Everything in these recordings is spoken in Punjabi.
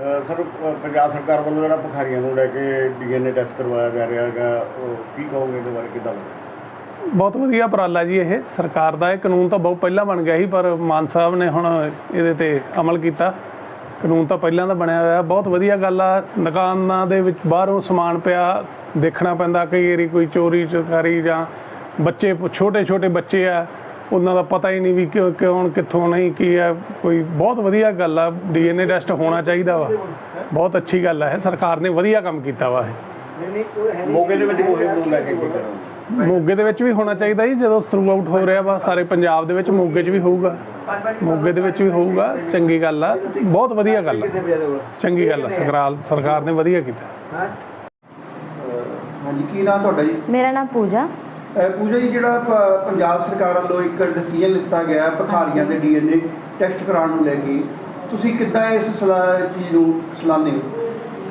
ਸਰ ਪੰਜਾਬ ਸਰਕਾਰ ਵੱਲੋਂ ਜਿਹੜਾ ਭਿਖਾਰੀਆਂ ਨੂੰ ਲੈ ਕੇ ਡੀਐਨਏ ਟੈਸਟ ਕਰਵਾਇਆ ਜਾ ਰਿਹਾ ਹੈਗਾ ਕੀ ਕਹੋਗੇ ਇਹਦੇ ਬਾਰੇ, ਕਿੱਦਾਂ ਬਹੁਤ ਵਧੀਆ ਉਪਰਾਲਾ ਜੀ ਇਹ। ਸਰਕਾਰ ਦਾ ਇਹ ਕਾਨੂੰਨ ਤਾਂ ਬਹੁਤ ਪਹਿਲਾਂ ਬਣ ਗਿਆ ਸੀ, ਪਰ ਮਾਨ ਸਾਹਿਬ ਨੇ ਹੁਣ ਇਹਦੇ ਤੇ ਅਮਲ ਕੀਤਾ। ਕਾਨੂੰਨ ਤਾਂ ਪਹਿਲਾਂ ਦਾ ਬਣਿਆ ਹੋਇਆ। ਬਹੁਤ ਵਧੀਆ ਗੱਲ ਆ, ਦੁਕਾਨਾਂ ਦੇ ਵਿੱਚ ਬਾਹਰੋਂ ਸਮਾਨ ਪਿਆ, ਦੇਖਣਾ ਪੈਂਦਾ ਕਈ ਵਾਰੀ ਕੋਈ ਚੋਰੀ ਚਕਾਰੀ ਜਾਂ ਬੱਚੇ ਛੋਟੇ ਛੋਟੇ ਬੱਚੇ ਆ ਉਹਨਾਂ ਦਾ ਪਤਾ ਹੀ ਨਹੀਂ ਵੀ ਕੌਣ ਕਿੱਥੋਂ ਨਹੀਂ ਕੀ ਹੈ ਕੋਈ ਬਹੁਤ ਵਧੀਆ ਗੱਲ ਆ ਡੀਐਨਏ ਟੈਸਟ ਹੋਣਾ ਚਾਹੀਦਾ ਵਾ। ਬਹੁਤ ਅੱਛੀ ਗੱਲ ਹੈ ਸਰਕਾਰ ਨੇ ਵਧੀਆ ਕੰਮ ਕੀਤਾ ਵਾ ਇਹ। ਮੋਗੇ ਦੇ ਵਿੱਚ ਮੁਹਿੰਮ ਨੂੰ ਲੈ ਕੇ ਕੀ ਕਰੋਗੇ? ਮੋਗੇ ਦੇ ਵਿੱਚ ਵੀ ਹੋਣਾ ਚਾਹੀਦਾ ਜੀ ਜਦੋਂ ਥਰੂ ਆਊਟ ਹੋ ਰਿਹਾ ਵਾ ਸਾਰੇ ਪੰਜਾਬ ਦੇ ਵਿੱਚ ਮੋਗੇ 'ਚ ਵੀ ਹੋਊਗਾ। ਮੋਗੇ ਦੇ ਵਿੱਚ ਵੀ ਹੋਊਗਾ ਚੰਗੀ ਗੱਲ ਆ ਬਹੁਤ ਵਧੀਆ ਗੱਲ ਆ। ਚੰਗੀ ਗੱਲ ਆ ਸਰਕਾਰ ਸਰਕਾਰ ਨੇ ਵਧੀਆ ਕੀਤਾ। ਹਾਂਜੀ ਕੀ ਨਾਮ ਤੁਹਾਡਾ ਜੀ ਮੇਰਾ ਨਾਮ ਪੂਜਾ। ਪੂਜਾ ਜੀ ਜਿਹੜਾ ਪੰਜਾਬ ਸਰਕਾਰ ਵੱਲੋਂ ਇੱਕ ਡਿਸੀਜਨ ਲਿੱਤਾ ਗਿਆ ਹੈ ਭਿਖਾਰੀਆਂ ਦੇ ਡੀਐਨਏ ਟੈਸਟ ਕਰਾਉਣ ਨੂੰ ਲੈ ਕੇ ਤੁਸੀਂ ਕਿੱਦਾਂ ਇਸ ਸਲਾਹ ਚੀਜ਼ ਨੂੰ ਸਲਾਹਦੇ ਹੋ?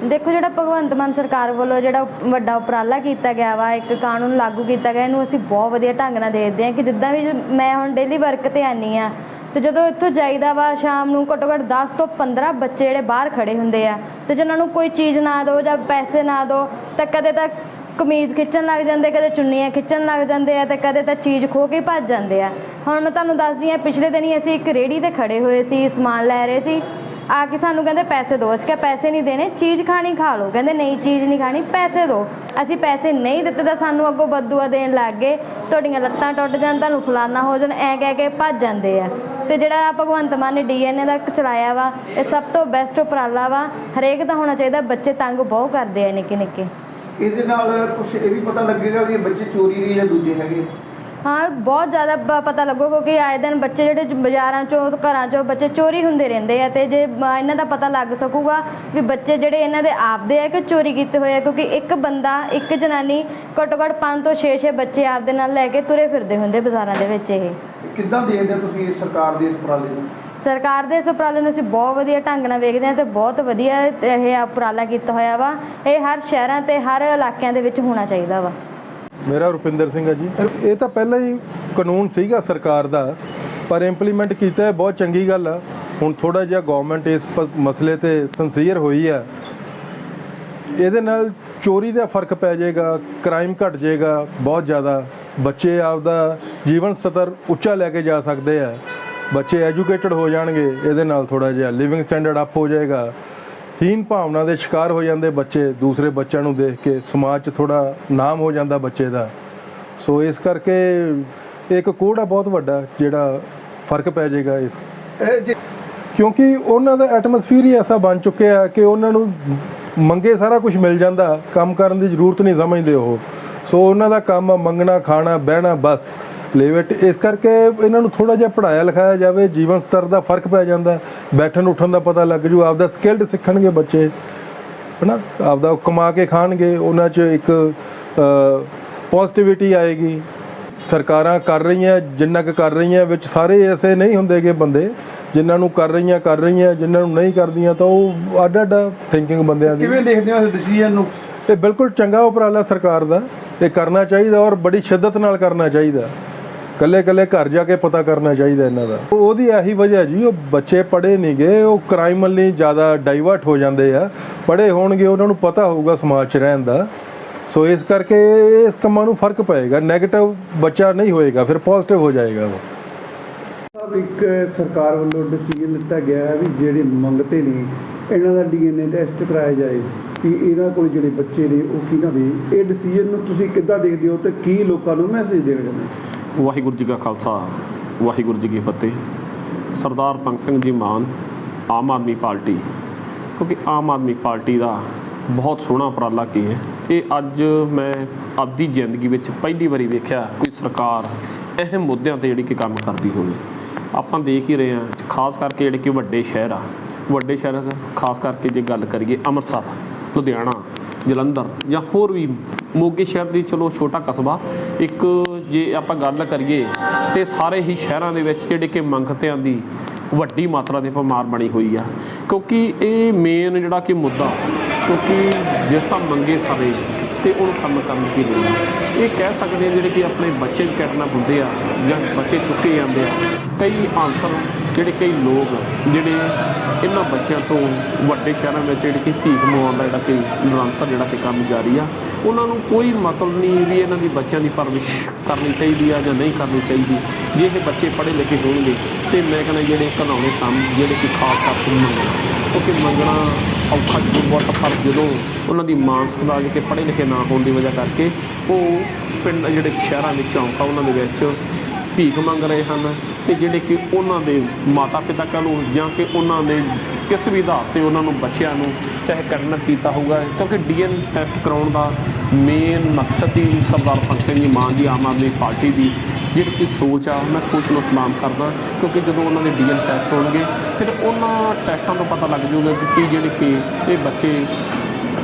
ਦੇਖੋ ਜਿਹੜਾ ਭਗਵੰਤ ਮਾਨ ਸਰਕਾਰ ਵੱਲੋਂ ਜਿਹੜਾ ਵੱਡਾ ਉਪਰਾਲਾ ਕੀਤਾ ਗਿਆ ਵਾ ਇੱਕ ਕਾਨੂੰਨ ਲਾਗੂ ਕੀਤਾ ਗਿਆ ਇਹਨੂੰ ਅਸੀਂ ਬਹੁਤ ਵਧੀਆ ਢੰਗ ਨਾਲ ਦੇਖਦੇ ਹਾਂ ਕਿ ਜਿੱਦਾਂ ਵੀ ਮੈਂ ਹੁਣ ਡੇਲੀ ਵਰਕ ਤੇ ਆਨੀ ਆ ਤੇ ਜਦੋਂ ਇੱਥੋਂ ਜਾਈਦਾ ਵਾ ਸ਼ਾਮ ਨੂੰ ਘੱਟੋ ਘੱਟ 10 ਤੋਂ 15 ਬੱਚੇ ਜਿਹੜੇ ਬਾਹਰ ਖੜੇ ਹੁੰਦੇ ਆ ਤੇ ਜੇ ਉਹਨਾਂ ਨੂੰ ਕੋਈ ਚੀਜ਼ ਨਾ ਦਿਓ ਜਾਂ ਪੈਸੇ ਨਾ ਦਿਓ ਤਾਂ ਕਦੇ ਤਾਂ ਕਮੀਜ਼ ਖਿੱਚਣ ਲੱਗ ਜਾਂਦੇ, ਕਦੇ ਚੁੰਨੀਆਂ ਖਿੱਚਣ ਲੱਗ ਜਾਂਦੇ ਆ ਤੇ ਕਦੇ ਤਾਂ ਚੀਜ਼ ਖੋ ਕੇ ਭੱਜ ਜਾਂਦੇ ਆ। ਹੁਣ ਮੈਂ ਤੁਹਾਨੂੰ ਦੱਸਦੀ ਆ ਪਿਛਲੇ ਦਿਨ ਹੀ ਅਸੀਂ ਇੱਕ ਰੇੜੀ ਤੇ ਖੜੇ ਹੋਏ ਸੀ, ਸਮਾਨ ਲੈ ਰਹੇ ਸੀ। ਆ ਕੇ ਸਾਨੂੰ ਕਹਿੰਦੇ, ਪੈਸੇ ਦਿਓ ਅਸੀਂ ਕਿਹਾ, ਪੈਸੇ ਨਹੀਂ ਦੇਣੇ, ਚੀਜ਼ ਖਾਣੀ ਖਾ ਲਓ। ਕਹਿੰਦੇ, ਨਹੀਂ, ਚੀਜ਼ ਨਹੀਂ ਖਾਣੀ, ਪੈਸੇ ਦਿਓ ਅਸੀਂ ਪੈਸੇ ਨਹੀਂ ਦਿੱਤੇ ਤਾਂ ਸਾਨੂੰ ਅੱਗੋਂ ਬਦਦੁਆ ਦੇਣ ਲੱਗ ਗਏ। ਤੁਹਾਡੀਆਂ ਲੱਤਾਂ ਟੁੱਟ ਜਾਣ, ਤੁਹਾਨੂੰ ਫਲਾਨਾ ਹੋ ਜਾਣ, ਐ ਕਹਿ ਕੇ ਭੱਜ ਜਾਂਦੇ ਆ। ਤੇ ਜਿਹੜਾ ਭਗਵੰਤ ਮਾਨ ਨੇ ਡੀਐਨਏ ਦਾ ਚਲਾਇਆ ਵਾ, ਇਹ ਸਭ ਤੋਂ ਬੈਸਟ ਉਪਰਾਲਾ ਵਾ। ਹਰੇਕ ਦਾ ਹੋਣਾ ਚਾਹੀਦਾ, ਬੱਚੇ ਤੰਗ ਬਹੁਤ ਕਰਦੇ ਆ ਨਿੱਕੇ ਨਿੱਕੇ ਇਹਦੇ ਨਾਲ ਕੁਝ ਇਹ ਵੀ ਪਤਾ ਲੱਗੇਗਾ ਵੀ ਇਹ ਬੱਚੇ ਚੋਰੀ ਦੇ ਜਾਂ ਦੂਜੇ ਹੈਗੇ ਹਾਂ ਬਹੁਤ ਜ਼ਿਆਦਾ ਪ- ਪਤਾ ਲੱਗੋ ਕਿਉਂਕਿ ਆਏ ਦਿਨ ਬੱਚੇ ਜਿਹੜੇ ਜ- ਬਾਜ਼ਾਰਾਂ ਚੋਂ ਘਰਾਂ ਚੋਂ ਬੱਚੇ ਚੋਰੀ ਹੁੰਦੇ ਰਹਿੰਦੇ ਆ ਤੇ ਜੇ ਮ- ਇਹਨਾਂ ਦਾ ਪਤਾ ਲੱਗ ਸਕੂਗਾ ਵੀ ਬੱਚੇ ਜਿਹੜੇ ਇਹਨਾਂ ਦੇ ਆਪਦੇ ਆ ਕਿ ਚੋਰੀ ਕੀਤੇ ਹੋਏ ਆ ਕਿਉਂਕਿ ਇੱਕ ਬੰਦਾ ਇੱਕ ਜਨਾਨੀ ਘੱਟੋ ਘੱਟ 5 ਤੋਂ 6-6 ਬੱਚੇ ਆਪਦੇ ਨਾਲ ਲੈ ਕੇ ਤੁਰੇ ਫਿਰਦੇ ਹੁੰਦੇ ਬਾਜ਼ਾਰਾਂ ਦੇ ਵਿੱਚ ਇਹ। ਕਿੱਦਾਂ ਦੇਖਦੇ ਹੋ ਤੁਸੀਂ ਇਸ ਸਰਕਾਰ ਦੇ ਇਸ ਉਪਰਾਲੇ ਨੂੰ? ਸਰਕਾਰ ਦੇ ਇਸ ਉਪਰਾਲੇ ਨੂੰ ਅਸੀਂ ਬਹੁਤ ਵਧੀਆ ਢੰਗ ਨਾਲ ਵੇਖਦੇ ਹਾਂ ਤੇ ਬਹੁਤ ਵਧੀਆ ਇਹ ਉਪਰਾਲਾ ਕੀਤਾ ਹੋਇਆ ਵਾ। ਇਹ ਹਰ ਸ਼ਹਿਰਾਂ ਤੇ ਹਰ ਇਲਾਕਿਆਂ ਦੇ ਵਿੱਚ ਹੋਣਾ ਚਾਹੀਦਾ ਵਾ। ਮੇਰਾ ਰੁਪਿੰਦਰ ਸਿੰਘ ਹੈ ਜੀ। ਇਹ ਤਾਂ ਪਹਿਲਾਂ ਹੀ ਕਾਨੂੰਨ ਸੀਗਾ ਸਰਕਾਰ ਦਾ, ਪਰ ਇੰਪਲੀਮੈਂਟ ਕੀਤਾ ਹੈ ਬਹੁਤ ਚੰਗੀ ਗੱਲ ਆ। ਹੁਣ ਥੋੜਾ ਜਿਹਾ ਗਵਰਨਮੈਂਟ ਇਸ ਮਸਲੇ ਤੇ ਸੰਸੀਅਰ ਹੋਈ ਆ। ਇਹਦੇ ਨਾਲ ਚੋਰੀ ਦਾ ਫ਼ਰਕ ਪੈ ਜਾਏਗਾ ਕ੍ਰਾਈਮ ਘਟ ਜਾਏਗਾ, ਬਹੁਤ ਜ਼ਿਆਦਾ। ਬੱਚੇ ਆਪਦਾ ਜੀਵਨ ਸਤਰ ਉੱਚਾ ਲੈ ਕੇ ਜਾ ਸਕਦੇ ਆ। ਬੱਚੇ ਐਜੂਕੇਟਡ ਹੋ ਜਾਣਗੇ, ਇਹਦੇ ਨਾਲ ਥੋੜਾ ਜਿਹਾ ਲਿਵਿੰਗ ਸਟੈਂਡਰਡ ਅਪ ਹੋ ਜਾਏਗਾ। ਹੀਨ ਭਾਵਨਾ ਦੇ ਸ਼ਿਕਾਰ ਹੋ ਜਾਂਦੇ ਬੱਚੇ, ਦੂਸਰੇ ਬੱਚਿਆਂ ਨੂੰ ਦੇਖ ਕੇ ਸਮਾਜ 'ਚ ਥੋੜਾ ਨਾਮ ਹੋ ਜਾਂਦਾ ਬੱਚੇ ਦਾ। ਸੋ ਇਸ ਕਰਕੇ ਇੱਕ ਕੋਡ ਆ ਬਹੁਤ ਵੱਡਾ, ਜਿਹੜਾ ਫ਼ਰਕ ਪੈ ਜਾਏਗਾ ਇਸ ਕਿਉਂਕਿ ਉਹਨਾਂ ਦਾ ਐਟਮੋਸਫੀਅਰ ਹੀ ਐਸਾ ਬਣ ਚੁੱਕਿਆ ਕਿ ਉਹਨਾਂ ਨੂੰ ਮੰਗੇ ਸਾਰਾ ਕੁਝ ਮਿਲ ਜਾਂਦਾ, ਕੰਮ ਕਰਨ ਦੀ ਜ਼ਰੂਰਤ ਨਹੀਂ ਸਮਝਦੇ ਉਹ। ਸੋ ਉਹਨਾਂ ਦਾ ਕੰਮ ਮੰਗਣਾ, ਖਾਣਾ, ਬਹਿਣਾ, ਬਸ। ਲੇਵਟ ਇਸ ਕਰਕੇ ਇਹਨਾਂ ਨੂੰ ਥੋੜਾ ਜਿਹਾ ਪੜਾਇਆ ਲਿਖਾਇਆ ਜਾਵੇ ਜੀਵਨ ਸਤਰ ਦਾ ਫ਼ਰਕ ਪੈ ਜਾਂਦਾ ਬੈਠਣ ਉੱਠਣ ਦਾ ਪਤਾ ਲੱਗ ਜੂ। ਆਪਦਾ ਸਕਿੱਲਡ ਸਿੱਖਣਗੇ ਬੱਚੇ। ਹਨਾ? ਆਪਦਾ ਕਮਾ ਕੇ ਖਾਣਗੇ। ਉਹਨਾਂ 'ਚ ਇੱਕ ਪੋਜ਼ਿਟਿਵਿਟੀ ਆਏਗੀ। ਸਰਕਾਰਾਂ ਕਰ ਰਹੀਆਂ ਜਿੰਨਾ ਕੁ ਕਰ ਰਹੀਆਂ ਵਿੱਚ ਸਾਰੇ ਐਸੇ ਨਹੀਂ ਹੁੰਦੇਗੇ ਬੰਦੇ ਜਿਨ੍ਹਾਂ ਨੂੰ ਕਰ ਰਹੀਆਂ ਕਰ ਰਹੀਆਂ ਜਿਨ੍ਹਾਂ ਨੂੰ ਨਹੀਂ ਕਰਦੀਆਂ ਤਾਂ ਉਹ ਅੱਡ ਅੱਡ ਥਿੰਕਿੰਗ ਬੰਦਿਆਂ ਦੀ। ਕਿਵੇਂ ਦੇਖਦੇ ਹੋ ਇਸ ਡਿਸੀਜਨ ਨੂੰ? ਇਹ ਬਿਲਕੁਲ ਚੰਗਾ ਉਪਰਾਲਾ ਸਰਕਾਰ ਦਾ। ਇਹ ਕਰਨਾ ਚਾਹੀਦਾ ਔਰ ਬੜੀ ਸ਼ਿੱਦਤ ਨਾਲ ਕਰਨਾ ਚਾਹੀਦਾ। ਕੱਲੇ ਕੱਲੇ ਘਰ ਜਾ ਕੇ ਪਤਾ ਕਰਨਾ ਚਾਹੀਦਾ ਇਹਨਾਂ ਦਾ। ਉਹਦੀ ਇਹੀ ਵਜ੍ਹਾ ਜੀ, ਉਹ ਬੱਚੇ ਪੜ੍ਹੇ ਨਹੀਂ ਗਏ, ਉਹ ਕ੍ਰਾਈਮ ਲਈ ਜ਼ਿਆਦਾ ਡਾਈਵਰਟ ਹੋ ਜਾਂਦੇ ਆ। ਪੜ੍ਹੇ ਹੋਣਗੇ, ਉਹਨਾਂ ਨੂੰ ਪਤਾ ਹੋਊਗਾ ਸਮਾਜ 'ਚ ਰਹਿਣ ਦਾ। ਸੋ ਇਸ ਕਰਕੇ ਇਸ ਕੰਮਾਂ ਨੂੰ ਫ਼ਰਕ ਪਏਗਾ 네ਗੇਟਿਵ ਬੱਚਾ ਨਹੀਂ ਹੋਏਗਾ, ਫਿਰ ਪੋਜ਼ਿਟਿਵ ਹੋ ਜਾਏਗਾ ਉਹ। ਸਾਹਿਬ ਇੱਕ ਸਰਕਾਰ ਵੱਲੋਂ ਡਿਸੀਜਨ ਲਿੱਤਾ ਗਿਆ ਹੈ ਵੀ ਜਿਹੜੇ ਮੰਗਤੇ ਨੇ, ਇਹਨਾਂ ਦਾ ਡੀਐਨਏ ਟੈਸਟ ਕਰਾਇਆ ਜਾਏ ਕਿ ਇਹਨਾਂ ਕੋਲ ਜਿਹੜੇ ਬੱਚੇ ਨੇ, ਉਹ ਕਿਹਨਾਂ ਦੇ ਇਹ ਡਿਸੀਜਨ ਨੂੰ ਤੁਸੀਂ ਕਿੱਦਾਂ ਦੇਖਦੇ ਹੋ ਤੇ ਕੀ ਲੋਕਾਂ ਨੂੰ ਮੈਸੇਜ ਦੇਣਾ ਚਾਹੁੰਦੇ ਹੋ? ਵਾਹਿਗੁਰੂ ਜੀ ਕਾ ਖਾਲਸਾ, ਵਾਹਿਗੁਰੂ ਜੀ ਕੀ ਫਤਿਹ। ਸਰਦਾਰ ਪੰਗ ਸਿੰਘ ਜੀ ਮਾਨ, ਆਮ ਆਦਮੀ ਪਾਰਟੀ। ਕਿਉਂਕਿ ਆਮ ਆਦਮੀ ਪਾਰਟੀ ਦਾ ਬਹੁਤ ਸੋਹਣਾ ਉਪਰਾਲਾ ਕੀ ਹੈ? ਇਹ ਅੱਜ ਮੈਂ ਆਪਦੀ ਜ਼ਿੰਦਗੀ ਵਿੱਚ ਪਹਿਲੀ ਵਾਰੀ ਵੇਖਿਆ ਕੋਈ ਸਰਕਾਰ ਅਹਿਮ ਮੁੱਦਿਆਂ ਤੇ ਜਿਹੜੀ ਕਿ ਕੰਮ ਕਰਦੀ ਹੋਵੇ। ਆਪਾਂ ਦੇਖ ਹੀ ਰਹੇ ਹਾਂ, ਖਾਸ ਕਰਕੇ ਜਿਹੜੇ ਕਿ ਵੱਡੇ ਸ਼ਹਿਰ ਆ। ਵੱਡੇ ਸ਼ਹਿਰ, ਖਾਸ ਕਰਕੇ ਜੇ ਗੱਲ ਕਰੀਏ ਅੰਮ੍ਰਿਤਸਰ, ਲੁਧਿਆਣਾ ਜਲੰਧਰ ਜਾਂ ਹੋਰ ਵੀ ਮੋਗੇ ਸ਼ਹਿਰ ਦੀ ਚਲੋ ਛੋਟਾ ਕਸਬਾ। ਇੱਕ ਜੇ ਆਪਾਂ ਗੱਲ ਕਰੀਏ ਤੇ ਸਾਰੇ ਹੀ ਸ਼ਹਿਰਾਂ ਦੇ ਵਿੱਚ ਜਿਹੜੇ ਕਿ ਮੰਗਤਿਆਂ ਦੀ ਵੱਡੀ ਮਾਤਰਾ ਦੇ ਪਮਾਰ ਬਣੀ ਹੋਈ ਆ। ਕਿਉਂਕਿ ਇਹ ਮੇਨ ਜਿਹੜਾ ਕਿ ਮੁੱਦਾ, ਕਿਉਂਕਿ ਜਿਸ ਤਾਂ ਮੰਗੇ ਸਾਰੇ ਤੇ ਉਹਨੂੰ ਕੰਮ ਕਰਨ ਦੀ ਲੋੜ ਹੈ ਇਹ ਕਹਿ ਸਕਦੇ ਆ ਜਿਹੜੇ ਕਿ ਆਪਣੇ ਬੱਚੇ ਕਿਡਨੈਪ ਹੁੰਦੇ ਆ ਜਾਂ ਬੱਚੇ ਚੁੱਕੇ ਜਾਂਦੇ ਆ, ਕਈ ਆਨਸਰ ਜਿਹੜੇ ਕਈ ਲੋਕ ਜਿਹੜੇ ਇਹਨਾਂ ਬੱਚਿਆਂ ਤੋਂ ਵੱਡੇ ਸ਼ਹਿਰਾਂ ਵਿੱਚ ਜਿਹੜੇ ਕਿ ਭੀਖ ਮੰਗਵਾਉਣ ਦਾ ਜਿਹੜਾ ਕਿ ਨਿਰੰਤਰ ਜਿਹੜਾ ਕਿ ਕੰਮ ਜਾਰੀ ਆ, ਉਹਨਾਂ ਨੂੰ ਕੋਈ ਮਤਲਬ ਨਹੀਂ ਵੀ ਇਹਨਾਂ ਦੀ ਬੱਚਿਆਂ ਦੀ ਪਰਵਰਿਸ਼ ਕਰਨੀ ਚਾਹੀਦੀ ਆ ਜਾਂ ਨਹੀਂ ਕਰਨੀ ਚਾਹੀਦੀ। ਜੇ ਇਹ ਬੱਚੇ ਪੜ੍ਹੇ ਲਿਖੇ ਹੋਣਗੇ ਤੇ ਮੈਂ ਕਹਿੰਦਾ ਜਿਹੜੇ ਘਨਾਉਣੇ ਕੰਮ ਜਿਹੜੇ ਕਿ ਖਾਸ ਕਰਕੇ ਮੰਗਣਾ, ਕਿਉਂਕਿ ਮੰਗਣਾ ਔਖਾ ਜਦੋਂ ਬਹੁਤ ਪਰ ਜਦੋਂ ਉਹਨਾਂ ਦੀ ਮਾਨਸਿਕਤਾ ਜੇ ਕਿ ਪੜ੍ਹੇ ਲਿਖੇ ਨਾ ਹੋਣ ਦੀ ਵਜ੍ਹਾ ਕਰਕੇ ਉਹ ਪਿੰਡ ਜਿਹੜੇ ਸ਼ਹਿਰਾਂ ਵਿੱਚ ਚੌਂਕਾਂ ਉਹਨਾਂ ਦੇ ਵਿੱਚ ਭੀਖ ਮੰਗ ਰਹੇ ਹਨ ਤੇ ਜਿਹੜੇ ਕਿ ਉਹਨਾਂ ਦੇ ਮਾਤਾ ਪਿਤਾ ਕਹ ਲਓ ਜਾਂ ਕਿ ਉਹਨਾਂ ਦੇ ਕਿਸ ਵੀ ਆਧਾਰ ਤੇ ਉਹਨਾਂ ਨੂੰ ਬੱਚਿਆਂ ਨੂੰ ਚਾਹੇ ਕਰਨ ਕੀਤਾ ਹੋਊਗਾ, ਕਿਉਂਕਿ ਡੀਐਨ ਟੈਸਟ ਕਰਾਉਣ ਦਾ ਮੇਨ ਮਕਸਦ ਹੀ ਸਰਦਾਰ ਭਗਤ ਸਿੰਘ ਜੀ ਮਾਨ ਦੀ ਆਮ ਆਦਮੀ ਪਾਰਟੀ ਦੀ ਜਿਹੜੀ ਕਿ ਸੋਚ ਆ, ਮੈਂ ਸੋਚ ਨੂੰ ਸਲਾਮ ਕਰਦਾ, ਕਿਉਂਕਿ ਜਦੋਂ ਉਹਨਾਂ ਦੇ ਡੀਐਨ ਟੈਸਟ ਹੋਣਗੇ, ਫਿਰ ਉਹਨਾਂ ਟੈਸਟਾਂ ਤੋਂ ਪਤਾ ਲੱਗ ਜਾਊਗਾ ਕਿ ਜਿਹੜੇ ਕਿ ਇਹ ਬੱਚੇ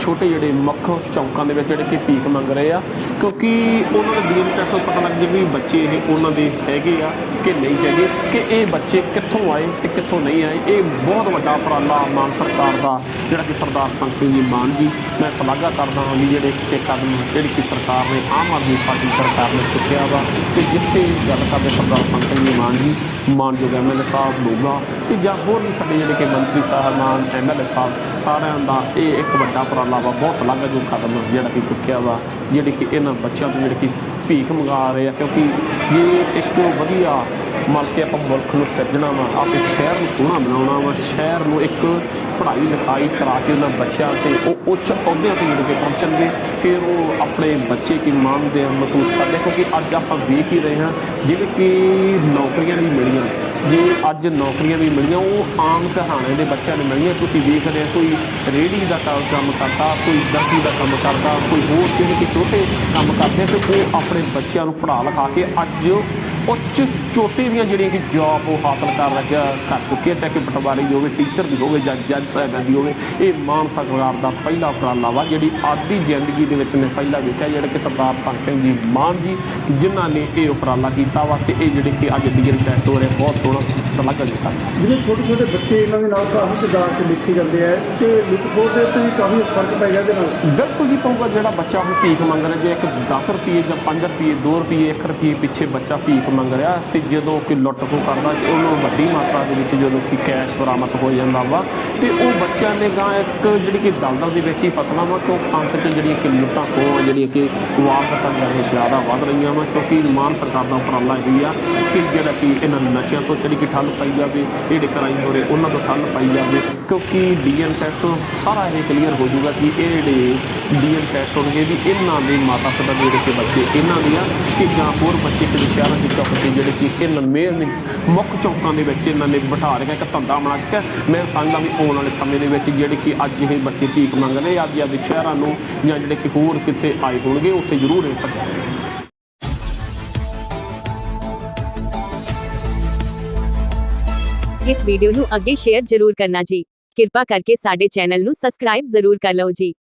ਛੋਟੇ ਜਿਹੜੇ ਮੁੱਖ ਚੌਂਕਾਂ ਦੇ ਵਿੱਚ ਜਿਹੜੇ ਕਿ ਭੀਖ ਮੰਗ ਰਹੇ ਆ, ਕਿਉਂਕਿ ਉਹਨਾਂ ਦੇ ਡੀਐਨ ਟੈਸਟ ਤੋਂ ਪਤਾ ਲੱਗ ਜਾਊਗਾ ਵੀ ਬੱਚੇ ਇਹ ਉਹਨਾਂ ਦੇ ਹੈਗੇ ਆ। ਕਿ ਨਹੀਂ ਹੈਗੇ ਕਿ ਇਹ ਬੱਚੇ ਕਿੱਥੋਂ ਆਏ ਤੇ ਕਿੱਥੋਂ ਨਹੀਂ ਆਏ। ਇਹ ਬਹੁਤ ਵੱਡਾ ਉਪਰਾਲਾ ਮਾਨ ਸਰਕਾਰ ਦਾ, ਜਿਹੜਾ ਕਿ ਸਰਦਾਰ ਭਗਤ ਸਿੰਘ ਜੀ ਮਾਨ ਜੀ। ਮੈਂ ਸ਼ਲਾਘਾ ਕਰਦਾ ਹਾਂ ਵੀ ਜਿਹੜੇ ਕਿ ਕਦਮ, ਜਿਹੜੀ ਕਿ ਸਰਕਾਰ ਨੇ, ਆਮ ਆਦਮੀ ਪਾਰਟੀ ਸਰਕਾਰ ਨੇ ਚੁੱਕਿਆ ਵਾ, ਤੇ ਜਿੱਥੇ ਗੱਲ ਕਰਦੇ ਸਰਦਾਰ ਭਗਤ ਸਿੰਘ ਜੀ ਮਾਨ ਜੀ, ਮਾਨਯੋਗ ਐਮਐਲਏ ਸਾਹਿਬ ਲੋਗਾ ਤੇ ਜਾਂ ਹੋਰ ਵੀ ਸਾਡੇ ਜਿਹੜੇ ਕਿ ਮੰਤਰੀ ਸਾਹਿਬ ਸਾਹਿਬਾਨ ਐਮਐਲਏ ਸਾਹਿਬ, ਸਾਰਿਆਂ ਦਾ ਇਹ ਇੱਕ ਵੱਡਾ ਉਪਰਾਲਾ ਵਾ, ਬਹੁਤ ਸ਼ਲਾਘਾਯੋਗ ਕਦਮ ਜਿਹੜਾ ਕਿ ਚੁੱਕਿਆ ਵਾ, ਜਿਹੜੇ ਕਿ ਇਹਨਾਂ ਬੱਚਿਆਂ ਤੋਂ ਜਿਹੜੇ ਕਿ ਭੀਖ ਮੰਗਾ ਰਹੇ ਆ, ਕਿਉਂਕਿ ਇਹ ਇੱਕ ਵਧੀਆ ਮੰਨ ਕੇ ਆਪਾਂ ਮੁਲਕ ਨੂੰ ਸਿਰਜਣਾ ਵਾ ਆਪਣੇ ਸ਼ਹਿਰ ਨੂੰ ਸੋਹਣਾ ਬਣਾਉਣਾ ਵਾ, ਸ਼ਹਿਰ ਨੂੰ ਇੱਕ ਪੜ੍ਹਾਈ ਲਿਖਾਈ ਕਰਾ ਕੇ ਉਹਨਾਂ ਬੱਚਿਆਂ ਤੇ ਉਹ ਉੱਚ ਅਹੁਦਿਆਂ ਤੇ ਜਿਹੜੇ ਕਿ ਪਹੁੰਚਣਗੇ, ਫਿਰ ਉਹ ਆਪਣੇ ਬੱਚੇ ਕੀ ਮੰਨਦੇ ਆ, ਮਹਿਸੂਸ ਕਰਦੇ ਕਿਉਂਕਿ ਅੱਜ ਆਪਾਂ ਵੇਖ ਹੀ ਰਹੇ ਹਾਂ ਜਿਹੜੇ ਕਿ ਨੌਕਰੀਆਂ ਨਹੀਂ ਮਿਲੀਆਂ ਜੇ, ਅੱਜ ਨੌਕਰੀਆਂ ਵੀ ਮਿਲੀਆਂ, ਉਹ ਆਮ ਘਰਾਣੇ ਦੇ ਬੱਚਿਆਂ ਨੂੰ ਮਿਲੀਆਂ। ਤੁਸੀਂ ਵੇਖ ਰਹੇ ਕੋਈ ਰੇਹੜੀ ਦਾ ਕੰਮ ਕੰਮ ਕਰਦਾ, ਕੋਈ ਦਰਜੀ ਦਾ ਕੰਮ ਕਰਦਾ, ਕੋਈ ਹੋਰ ਜਿਹੜੇ ਕਿ ਛੋਟੇ ਕੰਮ ਕਰਦੇ ਆ ਤੇ ਉਹ ਆਪਣੇ ਬੱਚਿਆਂ ਨੂੰ ਪੜ੍ਹਾ ਲਿਖਾ ਕੇ ਅੱਜ ਉੱਚ ਚੋਟੀ ਦੀਆਂ ਜਿਹੜੀਆਂ ਕਿ ਜੌਬ ਉਹ ਹਾਸਲ ਕਰ ਰੱਖਿਆ ਕਰ ਚੁੱਕੇ ਚਾਹੇ ਕਿ ਪਟਵਾਰੀ ਦੀ ਹੋਵੇ ਟੀਚਰ ਦੀ ਹੋਵੇ ਜੱਜ ਜੱਜ ਸਾਹਿਬਾਂ ਦੀ ਹੋਵੇ ਇਹ ਮਾਨ ਸਰਕਾਰ ਦਾ ਪਹਿਲਾ ਉਪਰਾਲਾ ਵਾ ਜਿਹੜੀ ਆਦੀ ਜ਼ਿੰਦਗੀ ਦੇ ਵਿੱਚ ਨੇ ਪਹਿਲਾ ਵੇਖਿਆ ਜਿਹੜਾ ਕਿ ਸਰਦਾਰ ਭਗਤ ਸਿੰਘ ਜੀ ਮਾਨ ਜੀ ਜਿਨ੍ਹਾਂ ਨੇ ਇਹ ਉਪਰਾਲਾ ਕੀਤਾ ਵਾ ਤੇ ਇਹ ਜਿਹੜੇ ਕਿ ਅੱਜ ਡੀਐਨ ਟੈਸਟ ਹੋ ਰਹੇ ਬਹੁਤ ਸੋਹਣਾ ਸਲਾਘਾ ਦਿੱਤਾ ਜਿਹੜੇ ਛੋਟੇ ਛੋਟੇ ਬੱਚੇ ਇਹਨਾਂ ਦੇ ਨਾਲ ਕਾਫੀ ਕਿਰਦਾਰ ਚ ਲਿਖੇ ਜਾਂਦੇ ਆ ਤੇ ਲਿਖਬੋਰਡ ਦੇ ਵੀ ਕਾਫੀ ਫ਼ਰਕ ਪੈ ਗਿਆ ਇਹਦੇ ਨਾਲ। ਬਿਲਕੁਲ ਜੀ ਪਊਗਾ ਜਿਹੜਾ ਬੱਚਾ ਹੁਣ ਭੀਖ ਮੰਗ ਰਿਹਾ ਜੇ ਇੱਕ 10 ਰੁਪਏ ਜਾਂ 5 ਰੁਪਏ 2 ਰੁਪਏ 1 ਰੁਪਏ ਪਿੱਛੇ ਬੱਚਾ ਭੀਖ ਮੰਗ ਰਿਹਾ ਤੇ ਜਦੋਂ ਕੋਈ ਲੁੱਟ ਖੋ ਕਰਦਾ ਤੇ ਉਹਨੂੰ ਵੱਡੀ ਮਾਤਰਾ ਦੇ ਵਿੱਚ ਜਦੋਂ ਕਿ ਕੈਸ਼ ਬਰਾਮਦ ਹੋ ਜਾਂਦਾ ਵਾ ਤੇ ਉਹ ਬੱਚਿਆਂ ਦੇ ਗਾਂ ਇੱਕ ਜਿਹੜੀ ਕਿ ਦਲਦਲ ਦੇ ਵਿੱਚ ਹੀ ਫਸਣਾ ਵਾ ਕਿਉਂ ਅੰਤ 'ਚ ਜਿਹੜੀਆਂ ਕਿ ਲੁੱਟਾਂ ਖੋਹਾਂ ਜਿਹੜੀਆਂ ਕਿ ਵਾਰਦਾਤਾਂ ਜਿਹੜੇ ਜ਼ਿਆਦਾ ਵੱਧ ਰਹੀਆਂ ਵਾ ਕਿਉਂਕਿ ਮਾਨ ਸਰਕਾਰ ਦਾ ਉਪਰਾਲਾ ਇਹ ਆ ਕਿ ਜਿਹੜਾ ਕਿ ਇਹਨਾਂ ਨਸ਼ਿਆਂ ਤੋਂ ਜਿਹੜੀ ਕਿ ਠੱਲ ਪਾਈ ਜਾਵੇ, ਜਿਹੜੇ ਕ੍ਰਾਈਮ ਹੋ ਰਹੇ ਉਹਨਾਂ ਤੋਂ ਠੱਲ ਪਾਈ ਜਾਵੇ ਕਿਉਂਕਿ ਡੀਐਨ ਟੈਸਟ ਤੋਂ ਸਾਰਾ ਇਹ ਕਲੀਅਰ ਹੋ ਜਾਊਗਾ ਕਿ ਇਹ ਜਿਹੜੇ ਡੀਐਨ ਟੈਸਟ ਹੋਣਗੇ ਵੀ ਇਹਨਾਂ ਦੇ ਮਾਤਾ ਪਿਤਾ ਦੇ ਜਿਹੜੇ ਕਿ ਬੱਚੇ, ਇਹਨਾਂ ਦੇ ਆ ਕਿ ਜਾਂ ਹੋਰ ਬੱਚੇ ਕਿਤੇ ਸ਼ਹਿਰਾਂ ਦੇ ਚੌਕ ਤੇ ਜਿਹੜੇ ਕਿ ਇਹਨਾਂ ਮੇਨ ਮੁੱਖ ਚੌਕਾਂ ਦੇ ਵਿੱਚ ਇਹਨਾਂ ਨੇ ਬਿਠਾ ਰਿਹਾ ਇੱਕ ਧੰਦਾ ਬਣਾ ਚੁੱਕਾ ਮੈਂ ਸਮਝਦਾ ਵੀ ਆਉਣ ਵਾਲੇ ਸਮੇਂ ਦੇ ਵਿੱਚ ਜਿਹੜੇ ਕਿ ਅੱਜ ਇਹ ਬੱਚੇ ਭੀਖ ਮੰਗ ਰਹੇ ਅੱਜ ਜਾਂ ਸ਼ਹਿਰਾਂ ਨੂੰ ਜਾਂ ਜਿਹੜੇ ਕਿ ਹੋਰ ਕਿਤੇ ਆਏ ਹੋਣਗੇ, ਉੱਥੇ ਜ਼ਰੂਰ ਇਹ ਭੱਜਣਗੇ ਇਸ ਵੀਡੀਓ ਨੂੰ ਅੱਗੇ ਸ਼ੇਅਰ ਜ਼ਰੂਰ ਕਰਨਾ ਜੀ। ਕਿਰਪਾ ਕਰਕੇ ਸਾਡੇ ਚੈਨਲ ਨੂੰ ਸਬਸਕ੍ਰਾਈਬ ਜ਼ਰੂਰ ਕਰ ਲਓ ਜੀ।